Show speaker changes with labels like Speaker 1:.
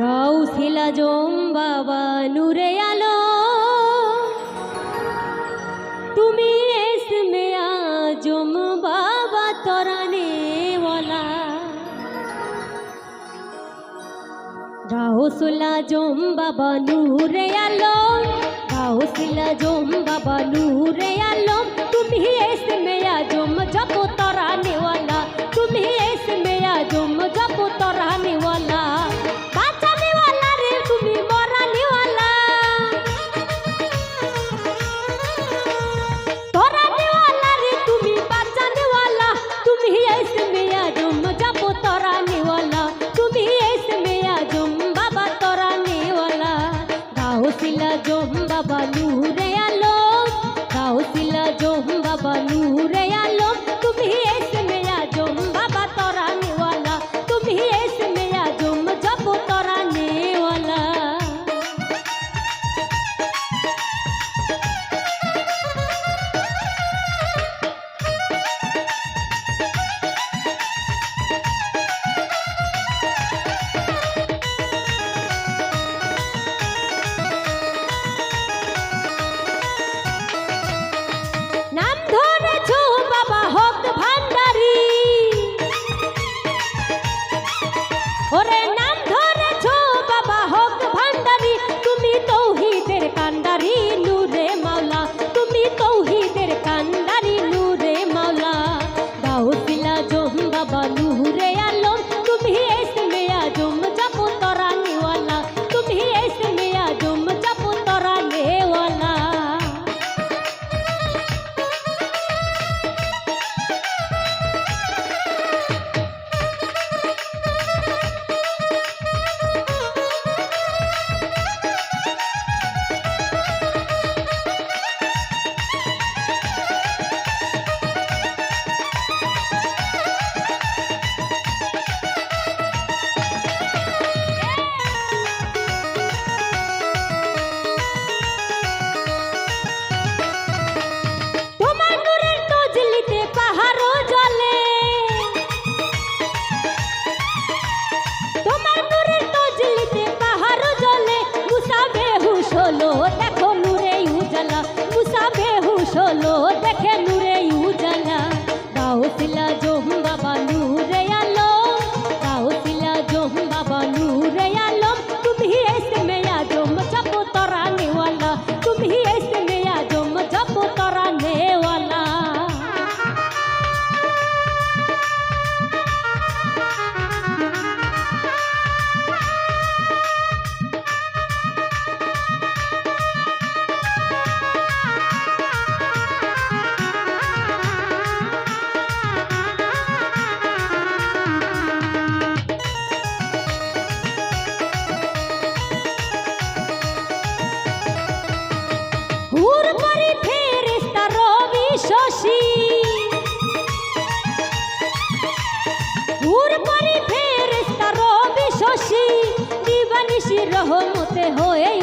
Speaker 1: গৌশিল জম বাবা নূরে আলো। তুমি এসমে আজম বাবা তরানে ওলা। গৌশিল জম বাবা নূরে আলো। গৌশিল জম বাবা নূরে আলো। তুমি এসমে আজম सिला जो बाबा नूर dolinho. রহমতে হয়ে